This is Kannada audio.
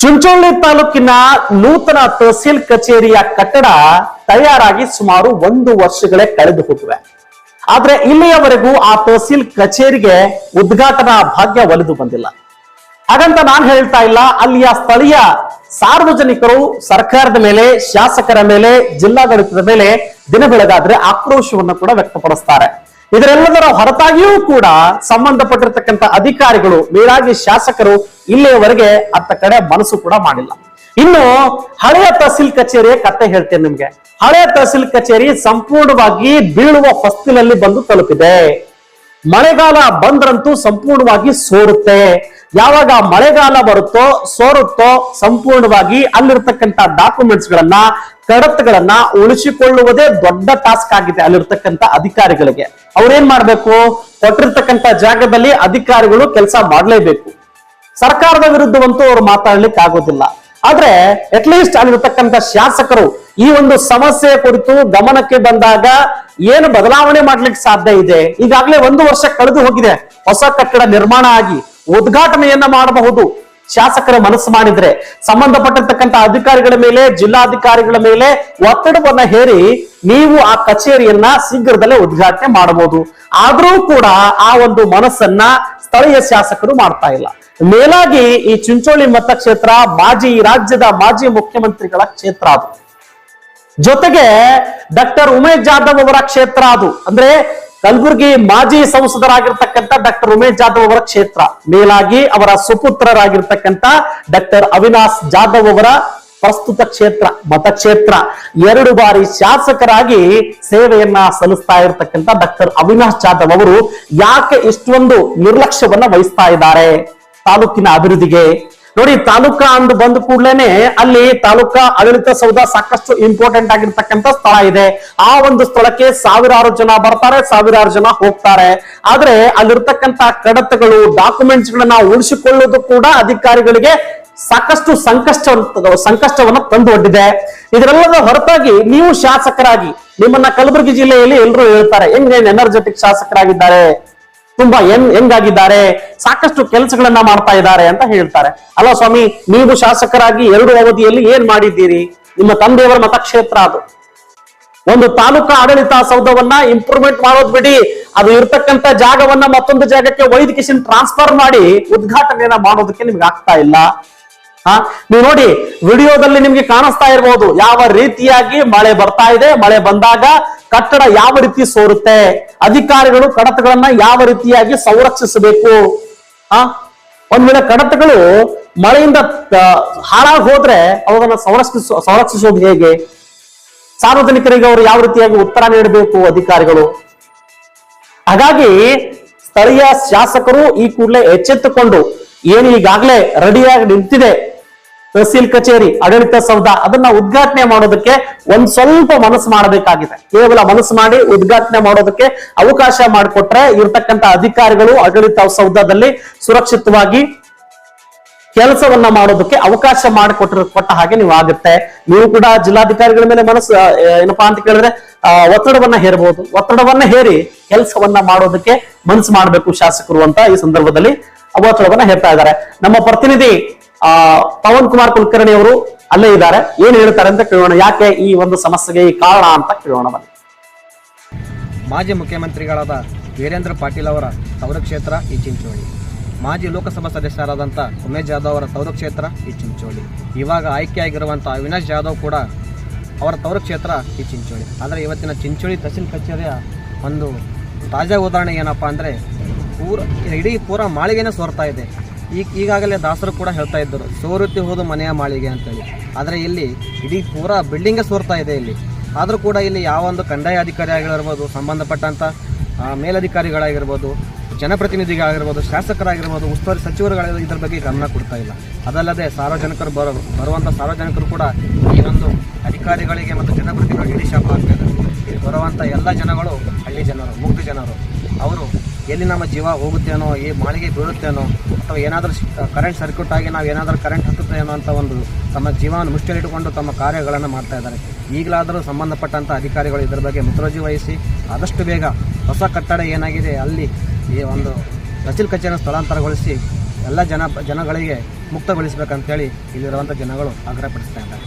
ಚುಂಚೋಳಿ ತಾಲೂಕಿನ ನೂತನ ತಹಸೀಲ್ ಕಚೇರಿಯ ಕಟ್ಟಡ ತಯಾರಾಗಿ ಸುಮಾರು ಒಂದು ವರ್ಷಗಳೇ ಕಳೆದು ಹೋಗಿವೆ. ಆದ್ರೆ ಇಲ್ಲಿಯವರೆಗೂ ಆ ತಹಸೀಲ್ ಕಚೇರಿಗೆ ಉದ್ಘಾಟನಾ ಭಾಗ್ಯ ಒಲಿದು ಬಂದಿಲ್ಲ. ಹಾಗಂತ ನಾನು ಹೇಳ್ತಾ ಇಲ್ಲ, ಅಲ್ಲಿಯ ಸ್ಥಳೀಯ ಸಾರ್ವಜನಿಕರು ಸರ್ಕಾರದ ಮೇಲೆ, ಶಾಸಕರ ಮೇಲೆ, ಜಿಲ್ಲಾಡಳಿತದ ಮೇಲೆ ದಿನ ಬೆಳಗಾದ್ರೆ ಆಕ್ರೋಶವನ್ನು ಕೂಡ ವ್ಯಕ್ತಪಡಿಸ್ತಾರೆ. ಇದರೆಲ್ಲದರ ಹೊರತಾಗಿಯೂ ಕೂಡ ಸಂಬಂಧಪಟ್ಟಿರ್ತಕ್ಕಂಥ ಅಧಿಕಾರಿಗಳು, ಮೇಲಾಗಿ ಶಾಸಕರು ಇಲ್ಲಿಯವರೆಗೆ ಅತ್ತ ಕಡೆ ಮನಸ್ಸು ಕೂಡ ಮಾಡಿಲ್ಲ. ಇನ್ನು ಹಳೆಯ ತಹಸೀಲ್ ಕಚೇರಿಯ ಕತೆ ಹೇಳ್ತೇನೆ ನಿಮ್ಗೆ. ಹಳೆಯ ತಹಸೀಲ್ ಕಚೇರಿ ಸಂಪೂರ್ಣವಾಗಿ ಬೀಳುವ ಹೊಸ್ತಿಲಲ್ಲಿ ಬಂದು ತಲುಪಿದೆ. ಮಳೆಗಾಲ ಬಂದ್ರಂತೂ ಸಂಪೂರ್ಣವಾಗಿ ಸೋರುತ್ತೆ. ಯಾವಾಗ ಮಳೆಗಾಲ ಬರುತ್ತೋ, ಸೋರುತ್ತೋ ಸಂಪೂರ್ಣವಾಗಿ ಅಲ್ಲಿರ್ತಕ್ಕಂಥ ಡಾಕ್ಯುಮೆಂಟ್ಸ್ ಗಳನ್ನ ಕಡತಗಳನ್ನ ಉಳಿಸಿಕೊಳ್ಳುವುದೇ ದೊಡ್ಡ ಟಾಸ್ಕ್ ಆಗಿದೆ ಅಲ್ಲಿರ್ತಕ್ಕಂಥ ಅಧಿಕಾರಿಗಳಿಗೆ. ಅವ್ರೇನ್ ಮಾಡ್ಬೇಕು? ಕೊಟ್ಟಿರ್ತಕ್ಕಂಥ ಜಾಗದಲ್ಲಿ ಅಧಿಕಾರಿಗಳು ಕೆಲಸ ಮಾಡಲೇಬೇಕು. ಸರ್ಕಾರದ ವಿರುದ್ಧವಂತೂ ಅವ್ರು ಮಾತಾಡ್ಲಿಕ್ಕೆ ಆಗೋದಿಲ್ಲ ಆದ್ರೆ ಅಟ್ಲೀಸ್ಟ್ ಅಲ್ಲಿರ್ತಕ್ಕಂಥ ಶಾಸಕರು ಈ ಒಂದು ಸಮಸ್ಯೆ ಕುರಿತು ಗಮನಕ್ಕೆ ಬಂದಾಗ ಏನು ಬದಲಾವಣೆ ಮಾಡ್ಲಿಕ್ಕೆ ಸಾಧ್ಯ ಇದೆ? ಈಗಾಗಲೇ ಒಂದು ವರ್ಷ ಕಳೆದು ಹೋಗಿದೆ. ಹೊಸ ಕಟ್ಟಡ ನಿರ್ಮಾಣ ಆಗಿ ಉದ್ಘಾಟನೆಯನ್ನ ಮಾಡಬಹುದು. ಶಾಸಕರ ಮನಸ್ಸು ಮಾಡಿದ್ರೆ ಸಂಬಂಧಪಟ್ಟಿರ್ತಕ್ಕಂಥ ಅಧಿಕಾರಿಗಳ ಮೇಲೆ, ಜಿಲ್ಲಾಧಿಕಾರಿಗಳ ಮೇಲೆ ಒತ್ತಡವನ್ನ ಹೇರಿ ನೀವು ಆ ಕಚೇರಿಯನ್ನ ಶೀಘ್ರದಲ್ಲೇ ಉದ್ಘಾಟನೆ ಮಾಡಬಹುದು. ಆದ್ರೂ ಕೂಡ ಆ ಒಂದು ಮನಸ್ಸನ್ನ ಸ್ಥಳೀಯ ಶಾಸಕರು ಮಾಡ್ತಾ ಇಲ್ಲ. ಮೇಲಾಗಿ ಈ ಚಿಂಚೋಳಿ ಮತಕ್ಷೇತ್ರ ಮಾಜಿ ರಾಜ್ಯದ ಮಾಜಿ ಮುಖ್ಯಮಂತ್ರಿಗಳ ಕ್ಷೇತ್ರ ಅದು. ಜೊತೆಗೆ ಡಾಕ್ಟರ್ ಉಮೇಶ್ ಜಾಧವ್ ಅವರ ಕ್ಷೇತ್ರ ಅದು. ಅಂದ್ರೆ ಕಲಬುರಗಿ ಮಾಜಿ ಸಂಸದರಾಗಿರ್ತಕ್ಕಂಥ ಡಾಕ್ಟರ್ ಉಮೇಶ್ ಜಾಧವ್ ಅವರ ಕ್ಷೇತ್ರ, ಮೇಲಾಗಿ ಅವರ ಸುಪುತ್ರರಾಗಿರ್ತಕ್ಕಂಥ ಡಾಕ್ಟರ್ ಅವಿನಾಶ್ ಜಾಧವ್ ಅವರ ಪ್ರಸ್ತುತ ಕ್ಷೇತ್ರ, ಮತಕ್ಷೇತ್ರ. ಎರಡು ಬಾರಿ ಶಾಸಕರಾಗಿ ಸೇವೆಯನ್ನ ಸಲ್ಲಿಸ್ತಾ ಇರತಕ್ಕಂಥ ಡಾಕ್ಟರ್ ಅವಿನಾಶ್ ಜಾಧವ್ ಅವರು ಯಾಕೆ ಇಷ್ಟೊಂದು ನಿರ್ಲಕ್ಷ್ಯವನ್ನ ವಹಿಸ್ತಾ ಇದ್ದಾರೆ ತಾಲೂಕಿನ ಅಭಿವೃದ್ಧಿಗೆ? ನೋಡಿ, ತಾಲೂಕಾ ಅಂದು ಬಂದ ಕೂಡ್ಲೇನೆ ಅಲ್ಲಿ ತಾಲೂಕಾ ಆಡಳಿತ ಸೌಧ ಸಾಕಷ್ಟು ಇಂಪಾರ್ಟೆಂಟ್ ಆಗಿರ್ತಕ್ಕಂಥ ಸ್ಥಳ ಇದೆ. ಆ ಒಂದು ಸ್ಥಳಕ್ಕೆ ಸಾವಿರಾರು ಜನ ಬರ್ತಾರೆ, ಸಾವಿರಾರು ಜನ ಹೋಗ್ತಾರೆ. ಆದ್ರೆ ಅಲ್ಲಿರ್ತಕ್ಕಂಥ ಕಡತಗಳು ಡಾಕ್ಯುಮೆಂಟ್ಸ್ ಗಳನ್ನ ಉಳಿಸಿಕೊಳ್ಳೋದು ಕೂಡ ಅಧಿಕಾರಿಗಳಿಗೆ ಸಾಕಷ್ಟು ಸಂಕಷ್ಟ ಸಂಕಷ್ಟವನ್ನ ತಂದು ಒಡ್ಡಿದೆ ಇದರೆಲ್ಲದ ಹೊರತಾಗಿ ನೀವು ಶಾಸಕರಾಗಿ ನಿಮ್ಮನ್ನ ಕಲಬುರಗಿ ಜಿಲ್ಲೆಯಲ್ಲಿ ಎಲ್ಲರೂ ಹೇಳ್ತಾರೆ, ಹೆಂಗ್ ಎನರ್ಜೆಟಿಕ್ ಶಾಸಕರಾಗಿದ್ದಾರೆ? ತುಂಬಾ ಹೆಂಗ್ ಹೆಂಗಾಗಿದ್ದಾರೆ ಸಾಕಷ್ಟು ಕೆಲಸಗಳನ್ನ ಮಾಡ್ತಾ ಇದ್ದಾರೆ ಅಂತ ಹೇಳ್ತಾರೆ. ಅಲ್ಲ ಸ್ವಾಮಿ, ನೀವು ಶಾಸಕರಾಗಿ ಎರಡು ಅವಧಿಯಲ್ಲಿ ಏನ್ ಮಾಡಿದ್ದೀರಿ? ನಿಮ್ಮ ತಂದೆಯವರ ಮತಕ್ಷೇತ್ರ ಅದು. ಒಂದು ತಾಲೂಕಾ ಆಡಳಿತ ಸೌಧವನ್ನ ಇಂಪ್ರೂವ್ಮೆಂಟ್ ಮಾಡೋದ್ ಬಿಡಿ. ಅದು ಇರ್ತಕ್ಕಂಥ ಜಾಗವನ್ನ ಮತ್ತೊಂದು ಜಾಗಕ್ಕೆ ವೈದ್ಯಕೇಶನ್ ಟ್ರಾನ್ಸ್ಫರ್ ಮಾಡಿ ಉದ್ಘಾಟನೆಯನ್ನ ಮಾಡೋದಕ್ಕೆ ನಿಮ್ಗೆ ಆಗ್ತಾ ಇಲ್ಲ. ಹಾ? ನೀವು ನೋಡಿ, ವಿಡಿಯೋದಲ್ಲಿ ನಿಮ್ಗೆ ಕಾಣಿಸ್ತಾ ಇರಬಹುದು ಯಾವ ರೀತಿಯಾಗಿ ಮಳೆ ಬರ್ತಾ ಇದೆ, ಮಳೆ ಬಂದಾಗ ಕಟ್ಟಡ ಯಾವ ರೀತಿ ಸೋರುತ್ತೆ, ಅಧಿಕಾರಿಗಳು ಕಡತಗಳನ್ನ ಯಾವ ರೀತಿಯಾಗಿ ಸಂರಕ್ಷಿಸಬೇಕು? ಆ ಒಂದ್ ವೇಳೆ ಕಡತಗಳು ಮಳೆಯಿಂದ ಹಾಳಾಗಿ ಹೋದ್ರೆ ಅವುಗಳನ್ನ ಸಂರಕ್ಷಿಸ, ಸಂರಕ್ಷಿಸೋದು ಹೇಗೆ? ಸಾರ್ವಜನಿಕರಿಗೆ ಅವರು ಯಾವ ರೀತಿಯಾಗಿ ಉತ್ತರ ನೀಡಬೇಕು ಅಧಿಕಾರಿಗಳು? ಹಾಗಾಗಿ ಸ್ಥಳೀಯ ಶಾಸಕರು ಈ ಕೂಡಲೇ ಎಚ್ಚೆತ್ತುಕೊಂಡು, ಏನು ಈಗಾಗಲೇ ರೆಡಿಯಾಗಿ ನಿಂತಿದೆ. ತಹಸೀಲ್ ಕಚೇರಿ, ಆಡಳಿತ ಸೌಧ ಅದನ್ನ ಉದ್ಘಾಟನೆ ಮಾಡೋದಕ್ಕೆ ಒಂದ್ ಸ್ವಲ್ಪ ಮನಸ್ಸು ಮಾಡಬೇಕಾಗಿದೆ. ಕೇವಲ ಮನಸ್ಸು ಮಾಡಿ ಉದ್ಘಾಟನೆ ಮಾಡೋದಕ್ಕೆ ಅವಕಾಶ ಮಾಡಿಕೊಟ್ರೆ ಇರ್ತಕ್ಕಂತ ಅಧಿಕಾರಿಗಳು ಆಡಳಿತ ಸೌಧದಲ್ಲಿ ಸುರಕ್ಷಿತವಾಗಿ ಕೆಲಸವನ್ನ ಮಾಡೋದಕ್ಕೆ ಅವಕಾಶ ಮಾಡಿಕೊಟ್ಟಿರ ಕೊಟ್ಟ ಹಾಗೆ ನೀವು ಆಗುತ್ತೆ. ನೀವು ಕೂಡ ಜಿಲ್ಲಾಧಿಕಾರಿಗಳ ಮೇಲೆ ಮನಸ್ಸು ಏನಪ್ಪಾ ಅಂತ ಕೇಳಿದ್ರೆ ಒತ್ತಡವನ್ನ ಹೇರಬಹುದು ಒತ್ತಡವನ್ನ ಹೇರಿ ಕೆಲಸವನ್ನ ಮಾಡೋದಕ್ಕೆ ಮನಸ್ಸು ಮಾಡಬೇಕು ಶಾಸಕರು ಅಂತ ಈ ಸಂದರ್ಭದಲ್ಲಿ ಒತ್ತಡವನ್ನ ಹೇರ್ತಾ ಇದ್ದಾರೆ. ನಮ್ಮ ಪ್ರತಿನಿಧಿ ಪವನ್ ಕುಮಾರ್ ಕುಲಕರ್ಣಿ ಅವರು ಅಲ್ಲೇ ಇದ್ದಾರೆ. ಏನ್ ಹೇಳ್ತಾರೆ ಅಂತ ಕೇಳೋಣ. ಯಾಕೆ ಈ ಒಂದು ಸಮಸ್ಯೆಗೆ ಈ ಕಾರಣ ಅಂತ ಕೇಳೋಣ ಬನ್ನಿ. ಮಾಜಿ ಮುಖ್ಯಮಂತ್ರಿಗಳಾದ ವೀರೇಂದ್ರ ಪಾಟೀಲ್ ಅವರ ಸೌರ ಕ್ಷೇತ್ರ ಈ ಚಿಂಚೋಳಿ. ಮಾಜಿ ಲೋಕಸಭಾ ಸದಸ್ಯರಾದಂಥ ಉಮೇಶ್ ಜಾಧವ್ ಅವರ ಸೌರ ಕ್ಷೇತ್ರ ಈ ಚಿಂಚೋಳಿ. ಇವಾಗ ಆಯ್ಕೆಯಾಗಿರುವಂಥ ಅವಿನಾಶ್ ಜಾಧವ್ ಕೂಡ ಅವರ ತೌರ ಕ್ಷೇತ್ರ ಈ ಚಿಂಚೋಳಿ. ಆದರೆ ಇವತ್ತಿನ ಚಿಂಚೋಳಿ ತಹಸೀಲ್ ಕಚೇರಿಯ ಒಂದು ತಾಜಾ ಉದಾಹರಣೆ ಏನಪ್ಪ ಅಂದರೆ ಪೂರ, ಇಡೀ ಪೂರ ಮಾಳಿಗೆನೇ ಸೋರ್ತಾ ಇದೆ. ಈಗ ಈಗಾಗಲೇ ದಾಸರು ಕೂಡ ಹೇಳ್ತಾ ಇದ್ದರು, ಸೋರುತ್ತಿ ಹೋದು ಮನೆಯ ಮಾಳಿಗೆ ಅಂತೇಳಿ. ಆದರೆ ಇಲ್ಲಿ ಇಡೀ ಪೂರ ಬಿಲ್ಡಿಂಗೇ ಸೋರ್ತಾ ಇದೆ ಇಲ್ಲಿ. ಆದರೂ ಕೂಡ ಇಲ್ಲಿ ಯಾವ ಒಂದು ಕಂದಾಯ ಅಧಿಕಾರಿ ಆಗಿರ್ಬೋದು ಸಂಬಂಧಪಟ್ಟಂಥ ಮೇಲಧಿಕಾರಿಗಳಾಗಿರ್ಬೋದು, ಜನಪ್ರತಿನಿಧಿಗಳಾಗಿರ್ಬೋದು, ಶಾಸಕರಾಗಿರ್ಬೋದು, ಉಸ್ತುವಾರಿ ಸಚಿವರುಗಳ ಇದರ ಬಗ್ಗೆ ಗಮನ ಕೊಡ್ತಾ ಇಲ್ಲ. ಅದಲ್ಲದೆ ಸಾರ್ವಜನಿಕರು ಬರೋ ಬರುವಂಥ ಸಾರ್ವಜನಿಕರು ಕೂಡ ಈ ಒಂದು ಅಧಿಕಾರಿಗಳಿಗೆ ಮತ್ತು ಜನಪ್ರತಿನಿಧಿಗಳಿಗೆ ಇಡೀ ಶಾಪ ಆಗ್ತಾ ಇದೆ ಇಲ್ಲಿ ಬರುವಂಥ ಎಲ್ಲ ಜನಗಳು ಹಳ್ಳಿ ಜನರು, ಮುಗ್ಧ ಜನರು. ಅವರು ಎಲ್ಲಿ ನಮ್ಮ ಜೀವ ಹೋಗುತ್ತೇನೋ, ಈ ಮಾಳಿಗೆ ಬೀಳುತ್ತೇನೋ, ಅಥವಾ ಏನಾದರೂ ಕರೆಂಟ್ ಸರ್ಕ್ಯೂಟ್ ಆಗಿ ನಾವು ಏನಾದರೂ ಕರೆಂಟ್ ಹತ್ತುತ್ತೇನೋ ಅಂತ ಒಂದು ತಮ್ಮ ಜೀವವನ್ನು ಮುಷ್ಟಿಯಲ್ಲಿಟ್ಟುಕೊಂಡು ತಮ್ಮ ಕಾರ್ಯಗಳನ್ನು ಮಾಡ್ತಾ ಇದ್ದಾರೆ. ಈಗಲಾದರೂ ಸಂಬಂಧಪಟ್ಟಂಥ ಅಧಿಕಾರಿಗಳು ಇದರ ಬಗ್ಗೆ ಮುತುವರ್ಜಿ ವಹಿಸಿ ಆದಷ್ಟು ಬೇಗ ಹೊಸ ಕಟ್ಟಡ ಏನಾಗಿದೆ, ಅಲ್ಲಿ ಈ ಒಂದು ತಹಸೀಲ್ ಕಚೇರಿಯನ್ನು ಸ್ಥಳಾಂತರಗೊಳಿಸಿ ಎಲ್ಲ ಜನ, ಜನಗಳಿಗೆ ಮುಕ್ತಗೊಳಿಸಬೇಕಂತೇಳಿ ಇಲ್ಲಿರುವಂಥ ಜನಗಳು ಆಗ್ರಹಪಡಿಸ್ತಾ ಇದ್ದಾರೆ.